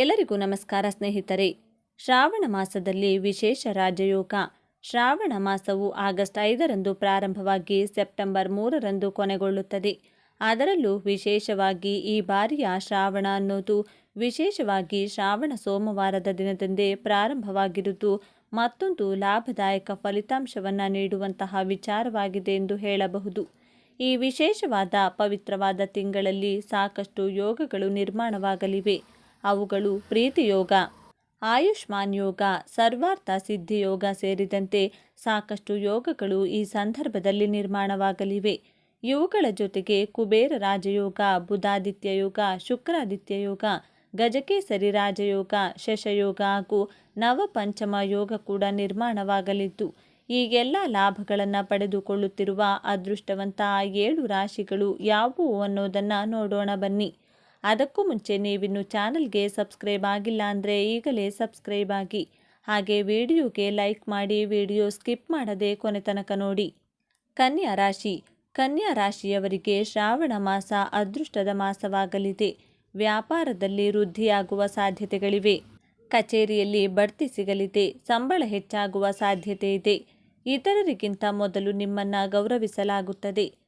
ಎಲ್ಲರಿಗೂ ನಮಸ್ಕಾರ ಸ್ನೇಹಿತರೆ. ಶ್ರಾವಣ ಮಾಸದಲ್ಲಿ ವಿಶೇಷ ರಾಜಯೋಗ. ಶ್ರಾವಣ ಮಾಸವು ಆಗಸ್ಟ್ ಐದರಂದು ಪ್ರಾರಂಭವಾಗಿ ಸೆಪ್ಟೆಂಬರ್ ಮೂರರಂದು ಕೊನೆಗೊಳ್ಳುತ್ತದೆ. ಅದರಲ್ಲೂ ವಿಶೇಷವಾಗಿ ಈ ಬಾರಿಯ ಶ್ರಾವಣ ಅನ್ನೋದು ವಿಶೇಷವಾಗಿ ಶ್ರಾವಣ ಸೋಮವಾರದ ದಿನದಂದೇ ಪ್ರಾರಂಭವಾಗಿರುವುದು ಮತ್ತೊಂದು ಲಾಭದಾಯಕ ಫಲಿತಾಂಶವನ್ನು ನೀಡುವಂತಹ ವಿಚಾರವಾಗಿದೆ ಎಂದು ಹೇಳಬಹುದು. ಈ ವಿಶೇಷವಾದ ಪವಿತ್ರವಾದ ತಿಂಗಳಲ್ಲಿ ಸಾಕಷ್ಟು ಯೋಗಗಳು ನಿರ್ಮಾಣವಾಗಲಿವೆ. ಅವುಗಳು ಪ್ರೀತಿಯೋಗ, ಆಯುಷ್ಮಾನ್ ಯೋಗ, ಸರ್ವಾರ್ಥ ಸಿದ್ಧಿಯೋಗ ಸೇರಿದಂತೆ ಸಾಕಷ್ಟು ಯೋಗಗಳು ಈ ಸಂದರ್ಭದಲ್ಲಿ ನಿರ್ಮಾಣವಾಗಲಿವೆ. ಇವುಗಳ ಜೊತೆಗೆ ಕುಬೇರ ರಾಜಯೋಗ, ಬುಧಾದಿತ್ಯ ಯೋಗ, ಶುಕ್ರಾದಿತ್ಯ ಯೋಗ, ಗಜಕೇಸರಿ ರಾಜಯೋಗ, ಶಶಯೋಗ ಹಾಗೂ ನವಪಂಚಮ ಯೋಗ ಕೂಡ ನಿರ್ಮಾಣವಾಗಲಿದ್ದು, ಈ ಎಲ್ಲ ಲಾಭಗಳನ್ನು ಪಡೆದುಕೊಳ್ಳುತ್ತಿರುವ ಅದೃಷ್ಟವಂತ ಏಳು ರಾಶಿಗಳು ಯಾವುವು ಅನ್ನೋದನ್ನು ನೋಡೋಣ ಬನ್ನಿ. ಅದಕ್ಕೂ ಮುಂಚೆ ನೀವಿನ್ನು ಚಾನಲ್ಗೆ ಸಬ್ಸ್ಕ್ರೈಬ್ ಆಗಿಲ್ಲ ಅಂದರೆ ಈಗಲೇ ಸಬ್ಸ್ಕ್ರೈಬ್ ಆಗಿ. ಹಾಗೆ ವಿಡಿಯೋಗೆ ಲೈಕ್ ಮಾಡಿ ವಿಡಿಯೋ ಸ್ಕಿಪ್ ಮಾಡದೆ ಕೊನೆ ತನಕ ನೋಡಿ. ಕನ್ಯಾ ರಾಶಿ. ಕನ್ಯಾ ರಾಶಿಯವರಿಗೆ ಶ್ರಾವಣ ಮಾಸ ಅದೃಷ್ಟದ ಮಾಸವಾಗಲಿದೆ. ವ್ಯಾಪಾರದಲ್ಲಿ ವೃದ್ಧಿಯಾಗುವ ಸಾಧ್ಯತೆಗಳಿವೆ. ಕಚೇರಿಯಲ್ಲಿ ಬಡ್ತಿ ಸಿಗಲಿದೆ. ಸಂಬಳ ಹೆಚ್ಚಾಗುವ ಸಾಧ್ಯತೆ ಇದೆ. ಇತರರಿಗಿಂತ ಮೊದಲು ನಿಮ್ಮನ್ನು ಗೌರವಿಸಲಾಗುತ್ತದೆ.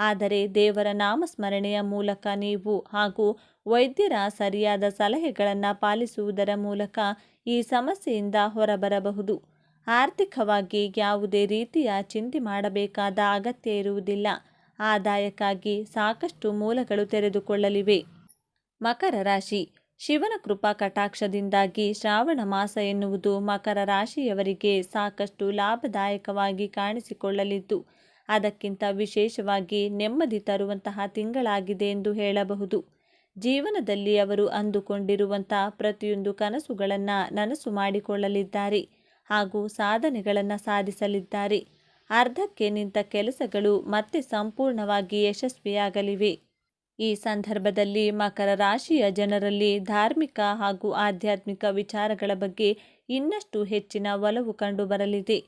ಆದರೆ ದೇವರ ನಾಮಸ್ಮರಣೆಯ ಮೂಲಕ ನೀವು ಹಾಗೂ ವೈದ್ಯರ ಸರಿಯಾದ ಸಲಹೆಗಳನ್ನು ಪಾಲಿಸುವುದರ ಮೂಲಕ ಈ ಸಮಸ್ಯೆಯಿಂದ ಹೊರಬರಬಹುದು. ಆರ್ಥಿಕವಾಗಿ ಯಾವುದೇ ರೀತಿಯ ಚಿಂತೆ ಮಾಡಬೇಕಾದ ಅಗತ್ಯ ಇರುವುದಿಲ್ಲ. ಆದಾಯಕ್ಕಾಗಿ ಸಾಕಷ್ಟು ಮೂಲಗಳು ತೆರೆದುಕೊಳ್ಳಲಿವೆ. ಮಕರ ರಾಶಿ. ಶಿವನ ಕೃಪಾ ಕಟಾಕ್ಷದಿಂದಾಗಿ ಶ್ರಾವಣ ಮಾಸ ಎನ್ನುವುದು ಮಕರ ರಾಶಿಯವರಿಗೆ ಸಾಕಷ್ಟು ಲಾಭದಾಯಕವಾಗಿ ಕಾಣಿಸಿಕೊಳ್ಳಲಿದ್ದು ಅದಕ್ಕಿಂತ ವಿಶೇಷವಾಗಿ ನೆಮ್ಮದಿ ತರುವಂತಹ ತಿಂಗಳಾಗಿದೆ ಎಂದು ಹೇಳಬಹುದು. ಜೀವನದಲ್ಲಿ ಅವರು ಅಂದುಕೊಂಡಿರುವಂತಹ ಪ್ರತಿಯೊಂದು ಕನಸುಗಳನ್ನು ನನಸು ಮಾಡಿಕೊಳ್ಳಲಿದ್ದಾರೆ ಹಾಗೂ ಸಾಧನೆಗಳನ್ನು ಸಾಧಿಸಲಿದ್ದಾರೆ. ಅರ್ಧಕ್ಕೆ ನಿಂತ ಕೆಲಸಗಳು ಮತ್ತೆ ಸಂಪೂರ್ಣವಾಗಿ ಯಶಸ್ವಿಯಾಗಲಿವೆ. ಈ ಸಂದರ್ಭದಲ್ಲಿ ಮಕರ ರಾಶಿಯ ಜನರಲ್ಲಿ ಧಾರ್ಮಿಕ ಹಾಗೂ ಆಧ್ಯಾತ್ಮಿಕ ವಿಚಾರಗಳ ಬಗ್ಗೆ ಇನ್ನಷ್ಟು ಹೆಚ್ಚಿನ ಒಲವು ಕಂಡುಬರಲಿದೆ.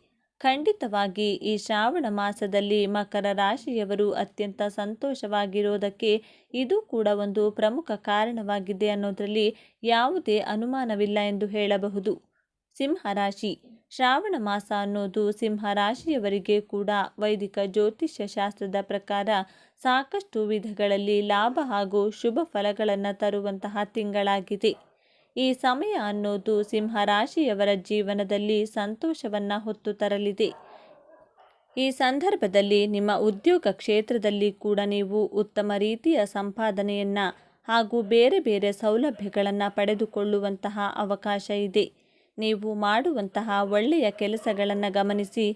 ಖಂಡಿತವಾಗಿ ಈ ಶ್ರಾವಣ ಮಾಸದಲ್ಲಿ ಮಕರ ರಾಶಿಯವರು ಅತ್ಯಂತ ಸಂತೋಷವಾಗಿರೋದಕ್ಕೆ ಇದು ಕೂಡ ಒಂದು ಪ್ರಮುಖ ಕಾರಣವಾಗಿದೆ ಅನ್ನೋದರಲ್ಲಿ ಯಾವುದೇ ಅನುಮಾನವಿಲ್ಲ ಎಂದು ಹೇಳಬಹುದು. ಸಿಂಹರಾಶಿ ಶ್ರಾವಣ ಮಾಸ ಅನ್ನೋದು ಸಿಂಹ ರಾಶಿಯವರಿಗೆ ಕೂಡ ವೈದಿಕ ಜ್ಯೋತಿಷ್ಯ ಶಾಸ್ತ್ರದ ಪ್ರಕಾರ ಸಾಕಷ್ಟು ವಿಧಗಳಲ್ಲಿ ಲಾಭ ಹಾಗೂ ಶುಭ ಫಲಗಳನ್ನು ತರುವಂತಹ ತಿಂಗಳಾಗಿದೆ. ಈ ಸಮಯ ಅನ್ನೋದು ಸಿಂಹ ರಾಶಿಯವರ ಜೀವನದಲ್ಲಿ ಸಂತೋಷವನ್ನು ಹೊತ್ತು ತರಲಿದೆ. ಈ ಸಂದರ್ಭದಲ್ಲಿ ನಿಮ್ಮ ಉದ್ಯೋಗ ಕ್ಷೇತ್ರದಲ್ಲಿ ಕೂಡ ನೀವು ಉತ್ತಮ ರೀತಿಯ ಸಂಪಾದನೆಯನ್ನು ಹಾಗೂ ಬೇರೆ ಬೇರೆ ಸೌಲಭ್ಯಗಳನ್ನು ಪಡೆದುಕೊಳ್ಳುವಂತಹ ಅವಕಾಶ ಇದೆ. ನೀವು ಮಾಡುವಂತಹ ಒಳ್ಳೆಯ ಕೆಲಸಗಳನ್ನು ಗಮನಿಸಿ.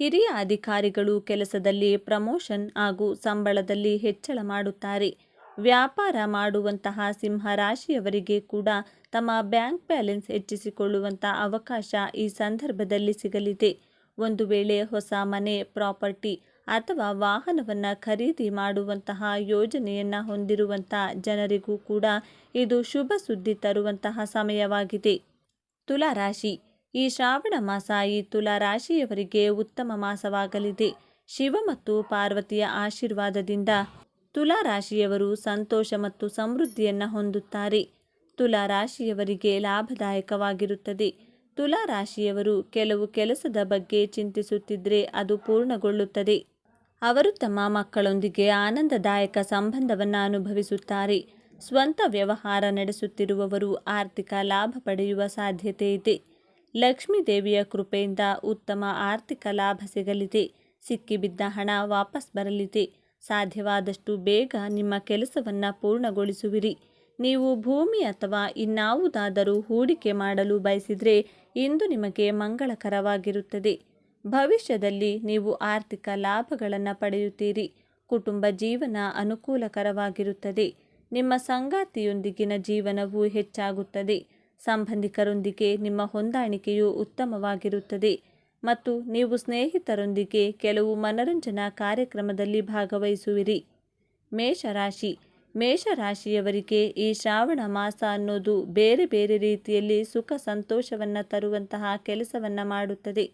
ಹಿರಿಯ ಅಧಿಕಾರಿಗಳು ಕೆಲಸದಲ್ಲಿ ಪ್ರಮೋಷನ್ ಹಾಗೂ ಸಂಬಳದಲ್ಲಿ ಹೆಚ್ಚಳ ಮಾಡುತ್ತಾರೆ. ವ್ಯಾಪಾರ ಮಾಡುವಂತಹ ಸಿಂಹ ರಾಶಿಯವರಿಗೆ ಕೂಡ ತಮ್ಮ ಬ್ಯಾಂಕ್ ಬ್ಯಾಲೆನ್ಸ್ ಹೆಚ್ಚಿಸಿಕೊಳ್ಳುವಂಥ ಅವಕಾಶ ಈ ಸಂದರ್ಭದಲ್ಲಿ ಸಿಗಲಿದೆ. ಒಂದು ವೇಳೆ ಹೊಸ ಮನೆ, ಪ್ರಾಪರ್ಟಿ ಅಥವಾ ವಾಹನವನ್ನು ಖರೀದಿ ಮಾಡುವಂತಹ ಯೋಜನೆಯನ್ನು ಹೊಂದಿರುವಂಥ ಜನರಿಗೂ ಕೂಡ ಇದು ಶುಭ ಸುದ್ದಿ ತರುವಂತಹ ಸಮಯವಾಗಿದೆ. ತುಲಾ ರಾಶಿ ಈ ಶ್ರಾವಣ ಮಾಸ ಈ ತುಲಾ ರಾಶಿಯವರಿಗೆ ಉತ್ತಮ ಮಾಸವಾಗಲಿದೆ. ಶಿವ ಮತ್ತು ಪಾರ್ವತಿಯ ಆಶೀರ್ವಾದದಿಂದ ತುಲಾ ರಾಶಿಯವರು ಸಂತೋಷ ಮತ್ತು ಸಮೃದ್ಧಿಯನ್ನು ಹೊಂದುತ್ತಾರೆ. ತುಲಾ ರಾಶಿಯವರಿಗೆ ಲಾಭದಾಯಕವಾಗಿರುತ್ತದೆ. ತುಲಾ ರಾಶಿಯವರು ಕೆಲವು ಕೆಲಸದ ಬಗ್ಗೆ ಚಿಂತಿಸುತ್ತಿದ್ದರೆ ಅದು ಪೂರ್ಣಗೊಳ್ಳುತ್ತದೆ. ಅವರು ತಮ್ಮ ಮಕ್ಕಳೊಂದಿಗೆ ಆನಂದದಾಯಕ ಸಂಬಂಧವನ್ನು ಅನುಭವಿಸುತ್ತಾರೆ. ಸ್ವಂತ ವ್ಯವಹಾರ ನಡೆಸುತ್ತಿರುವವರು ಆರ್ಥಿಕ ಲಾಭ ಪಡೆಯುವ ಸಾಧ್ಯತೆ ಇದೆ. ಲಕ್ಷ್ಮೀ ದೇವಿಯ ಕೃಪೆಯಿಂದ ಉತ್ತಮ ಆರ್ಥಿಕ ಲಾಭ ಸಿಗಲಿದೆ. ಸಿಕ್ಕಿಬಿದ್ದ ಹಣ ವಾಪಸ್ ಬರಲಿದೆ. ಸಾಧ್ಯವಾದಷ್ಟು ಬೇಗ ನಿಮ್ಮ ಕೆಲಸವನ್ನು ಪೂರ್ಣಗೊಳಿಸುವಿರಿ. ನೀವು ಭೂಮಿ ಅಥವಾ ಇನ್ನಾವುದಾದರೂ ಹೂಡಿಕೆ ಮಾಡಲು ಬಯಸಿದರೆ ಇಂದು ನಿಮಗೆ ಮಂಗಳಕರವಾಗಿರುತ್ತದೆ. ಭವಿಷ್ಯದಲ್ಲಿ ನೀವು ಆರ್ಥಿಕ ಲಾಭಗಳನ್ನು ಪಡೆಯುತ್ತೀರಿ. ಕುಟುಂಬ ಜೀವನ ಅನುಕೂಲಕರವಾಗಿರುತ್ತದೆ. ನಿಮ್ಮ ಸಂಗಾತಿಯೊಂದಿಗಿನ ಜೀವನವು ಹೆಚ್ಚಾಗುತ್ತದೆ. ಸಂಬಂಧಿಕರೊಂದಿಗೆ ನಿಮ್ಮ ಹೊಂದಾಣಿಕೆಯು ಉತ್ತಮವಾಗಿರುತ್ತದೆ. ಮತ್ತು ನೀವು ಸ್ನೇಹಿತರೊಂದಿಗೆ ಕೆಲವು ಮನರಂಜನಾ ಕಾರ್ಯಕ್ರಮದಲ್ಲಿ ಭಾಗವಹಿಸುವಿರಿ. ಮೇಷರಾಶಿ. ಮೇಷರಾಶಿಯವರಿಗೆ ಈ ಶ್ರಾವಣ ಮಾಸ ಅನ್ನೋದು ಬೇರೆ ಬೇರೆ ರೀತಿಯಲ್ಲಿ ಸುಖ ಸಂತೋಷವನ್ನು ತರುವಂತಹ ಕೆಲಸವನ್ನು ಮಾಡುತ್ತದೆ.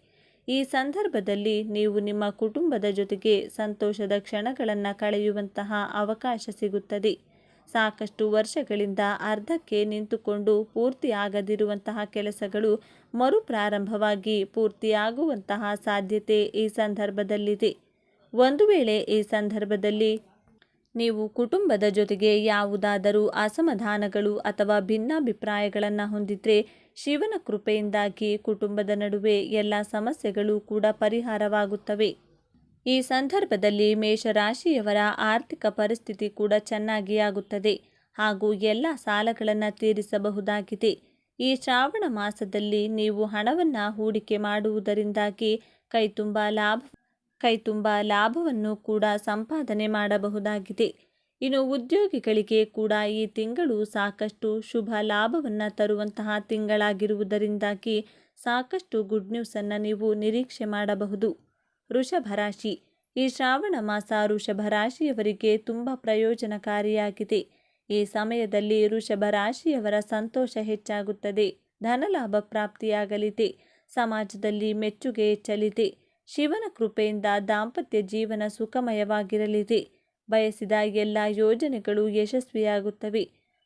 ಈ ಸಂದರ್ಭದಲ್ಲಿ ನೀವು ನಿಮ್ಮ ಕುಟುಂಬದ ಜೊತೆಗೆ ಸಂತೋಷದ ಕ್ಷಣಗಳನ್ನು ಕಳೆಯುವಂತಹ ಅವಕಾಶ ಸಿಗುತ್ತದೆ. ಸಾಕಷ್ಟು ವರ್ಷಗಳಿಂದ ಅರ್ಧಕ್ಕೆ ನಿಂತುಕೊಂಡು ಪೂರ್ತಿಯಾಗದಿರುವಂತಹ ಕೆಲಸಗಳು ಮರುಪ್ರಾರಂಭವಾಗಿ ಪೂರ್ತಿಯಾಗುವಂತಹ ಸಾಧ್ಯತೆ ಈ ಸಂದರ್ಭದಲ್ಲಿದೆ. ಒಂದು ವೇಳೆ ಈ ಸಂದರ್ಭದಲ್ಲಿ ನೀವು ಕುಟುಂಬದ ಜೊತೆಗೆ ಯಾವುದಾದರೂ ಅಸಮಾಧಾನಗಳು ಅಥವಾ ಭಿನ್ನಾಭಿಪ್ರಾಯಗಳನ್ನು ಹೊಂದಿದ್ರೆ ಶಿವನ ಕೃಪೆಯಿಂದಾಗಿ ಕುಟುಂಬದ ನಡುವೆ ಎಲ್ಲ ಸಮಸ್ಯೆಗಳು ಕೂಡ ಪರಿಹಾರವಾಗುತ್ತವೆ. ಈ ಸಂದರ್ಭದಲ್ಲಿ ಮೇಷರಾಶಿಯವರ ಆರ್ಥಿಕ ಪರಿಸ್ಥಿತಿ ಕೂಡ ಚೆನ್ನಾಗಿ ಆಗುತ್ತದೆ ಹಾಗೂ ಎಲ್ಲ ಸಾಲಗಳನ್ನು ತೀರಿಸಬಹುದಾಗಿದೆ. ಈ ಶ್ರಾವಣ ಮಾಸದಲ್ಲಿ ನೀವು ಹಣವನ್ನು ಹೂಡಿಕೆ ಮಾಡುವುದರಿಂದಾಗಿ ಕೈತುಂಬ ಲಾಭ ಕೈತುಂಬ ಲಾಭವನ್ನು ಕೂಡ ಸಂಪಾದನೆ ಮಾಡಬಹುದಾಗಿದೆ. ಇನ್ನು ಉದ್ಯೋಗಿಗಳಿಗೆ ಕೂಡ ಈ ತಿಂಗಳು ಸಾಕಷ್ಟು ಶುಭ ಲಾಭವನ್ನು ತರುವಂತಹ ತಿಂಗಳಾಗಿರುವುದರಿಂದಾಗಿ ಸಾಕಷ್ಟು ಗುಡ್ ನ್ಯೂಸನ್ನು ನೀವು ನಿರೀಕ್ಷೆ ಮಾಡಬಹುದು. ರಾಶಿ ಈ ಶ್ರಾವಣ ಮಾಸ ವೃಷಭ ರಾಶಿಯವರಿಗೆ ತುಂಬ ಪ್ರಯೋಜನಕಾರಿಯಾಗಿದೆ. ಈ ಸಮಯದಲ್ಲಿ ವೃಷಭ ರಾಶಿಯವರ ಸಂತೋಷ ಹೆಚ್ಚಾಗುತ್ತದೆ. ಧನಲಾಭ ಪ್ರಾಪ್ತಿಯಾಗಲಿದೆ. ಸಮಾಜದಲ್ಲಿ ಮೆಚ್ಚುಗೆ ಹೆಚ್ಚಲಿದೆ. ಶಿವನ ಕೃಪೆಯಿಂದ ದಾಂಪತ್ಯ ಜೀವನ ಸುಖಮಯವಾಗಿರಲಿದೆ. ಬಯಸಿದ ಎಲ್ಲ ಯೋಜನೆಗಳು ಯಶಸ್ವಿಯಾಗುತ್ತವೆ.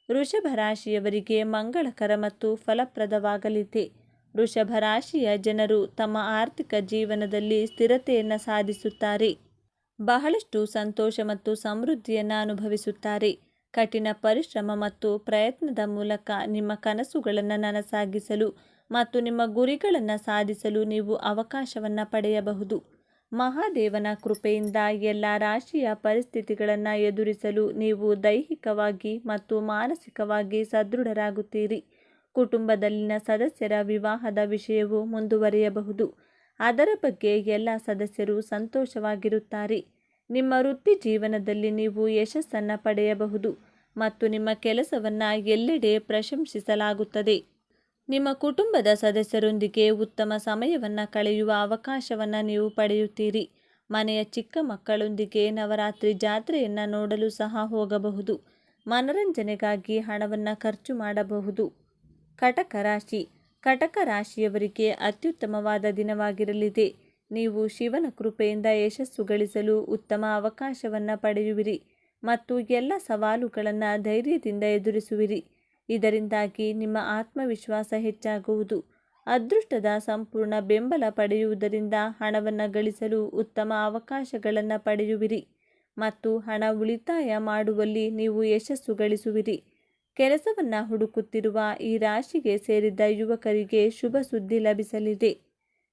ವೃಷಭ ರಾಶಿಯವರಿಗೆ ಮಂಗಳಕರ ಮತ್ತು ಫಲಪ್ರದವಾಗಲಿದೆ. ವೃಷಭ ರಾಶಿಯ ಜನರು ತಮ್ಮ ಆರ್ಥಿಕ ಜೀವನದಲ್ಲಿ ಸ್ಥಿರತೆಯನ್ನು ಸಾಧಿಸುತ್ತಾರೆ. ಬಹಳಷ್ಟು ಸಂತೋಷ ಮತ್ತು ಸಮೃದ್ಧಿಯನ್ನು ಅನುಭವಿಸುತ್ತಾರೆ. ಕಠಿಣ ಪರಿಶ್ರಮ ಮತ್ತು ಪ್ರಯತ್ನದ ಮೂಲಕ ನಿಮ್ಮ ಕನಸುಗಳನ್ನು ನನಸಾಗಿಸಲು ಮತ್ತು ನಿಮ್ಮ ಗುರಿಗಳನ್ನು ಸಾಧಿಸಲು ನೀವು ಅವಕಾಶವನ್ನು ಪಡೆಯಬಹುದು. ಮಹಾದೇವನ ಕೃಪೆಯಿಂದ ಎಲ್ಲ ರಾಶಿಯ ಪರಿಸ್ಥಿತಿಗಳನ್ನು ಎದುರಿಸಲು ನೀವು ದೈಹಿಕವಾಗಿ ಮತ್ತು ಮಾನಸಿಕವಾಗಿ ಸದೃಢರಾಗುತ್ತೀರಿ. ಕುಟುಂಬದಲ್ಲಿನ ಸದಸ್ಯರ ವಿವಾಹದ ವಿಷಯವು ಮುಂದುವರಿಯಬಹುದು. ಅದರ ಬಗ್ಗೆ ಎಲ್ಲ ಸದಸ್ಯರು ಸಂತೋಷವಾಗಿರುತ್ತಾರೆ. ನಿಮ್ಮ ವೃತ್ತಿ ಜೀವನದಲ್ಲಿ ನೀವು ಯಶಸ್ಸನ್ನು ಪಡೆಯಬಹುದು ಮತ್ತು ನಿಮ್ಮ ಕೆಲಸವನ್ನು ಎಲ್ಲೆಡೆ ಪ್ರಶಂಸಿಸಲಾಗುತ್ತದೆ. ನಿಮ್ಮ ಕುಟುಂಬದ ಸದಸ್ಯರೊಂದಿಗೆ ಉತ್ತಮ ಸಮಯವನ್ನು ಕಳೆಯುವ ಅವಕಾಶವನ್ನು ನೀವು ಪಡೆಯುತ್ತೀರಿ. ಮನೆಯ ಚಿಕ್ಕ ಮಕ್ಕಳೊಂದಿಗೆ ನವರಾತ್ರಿ ಜಾತ್ರೆಯನ್ನು ನೋಡಲು ಸಹ ಹೋಗಬಹುದು. ಮನರಂಜನೆಗಾಗಿ ಹಣವನ್ನು ಖರ್ಚು ಮಾಡಬಹುದು. ಕಟಕ ರಾಶಿ. ಕಟಕ ರಾಶಿಯವರಿಗೆ ಅತ್ಯುತ್ತಮವಾದ ದಿನವಾಗಿರಲಿದೆ. ನೀವು ಶಿವನ ಕೃಪೆಯಿಂದ ಯಶಸ್ಸು ಗಳಿಸಲು ಉತ್ತಮ ಅವಕಾಶವನ್ನು ಪಡೆಯುವಿರಿ ಮತ್ತು ಎಲ್ಲ ಸವಾಲುಗಳನ್ನು ಧೈರ್ಯದಿಂದ ಎದುರಿಸುವಿರಿ. ಇದರಿಂದಾಗಿ ನಿಮ್ಮ ಆತ್ಮವಿಶ್ವಾಸ ಹೆಚ್ಚಾಗುವುದು. ಅದೃಷ್ಟದ ಸಂಪೂರ್ಣ ಬೆಂಬಲ ಪಡೆಯುವುದರಿಂದ ಹಣವನ್ನು ಗಳಿಸಲು ಉತ್ತಮ ಅವಕಾಶಗಳನ್ನು ಪಡೆಯುವಿರಿ ಮತ್ತು ಹಣ ಉಳಿತಾಯ ಮಾಡುವಲ್ಲಿ ನೀವು ಯಶಸ್ಸು ಗಳಿಸುವಿರಿ. ಕೆಲಸವನ್ನು ಹುಡುಕುತ್ತಿರುವ ಈ ರಾಶಿಗೆ ಸೇರಿದ ಯುವಕರಿಗೆ ಶುಭ ಸುದ್ದಿ ಲಭಿಸಲಿದೆ.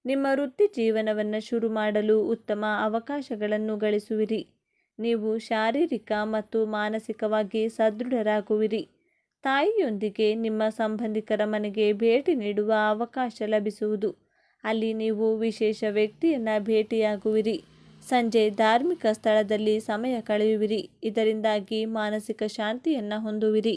ನಿಮ್ಮ ವೃತ್ತಿ ಜೀವನವನ್ನು ಶುರು ಮಾಡಲು ಉತ್ತಮ ಅವಕಾಶಗಳನ್ನು ಗಳಿಸುವಿರಿ. ನೀವು ಶಾರೀರಿಕ ಮತ್ತು ಮಾನಸಿಕವಾಗಿ ಸದೃಢರಾಗುವಿರಿ. ತಾಯಿಯೊಂದಿಗೆ ನಿಮ್ಮ ಸಂಬಂಧಿಕರ ಮನೆಗೆ ಭೇಟಿ ನೀಡುವ ಅವಕಾಶ ಲಭಿಸುವುದು. ಅಲ್ಲಿ ನೀವು ವಿಶೇಷ ವ್ಯಕ್ತಿಯನ್ನು ಭೇಟಿಯಾಗುವಿರಿ. ಸಂಜೆ ಧಾರ್ಮಿಕ ಸ್ಥಳದಲ್ಲಿ ಸಮಯ ಕಳೆಯುವಿರಿ. ಇದರಿಂದಾಗಿ ಮಾನಸಿಕ ಶಾಂತಿಯನ್ನು ಹೊಂದುವಿರಿ.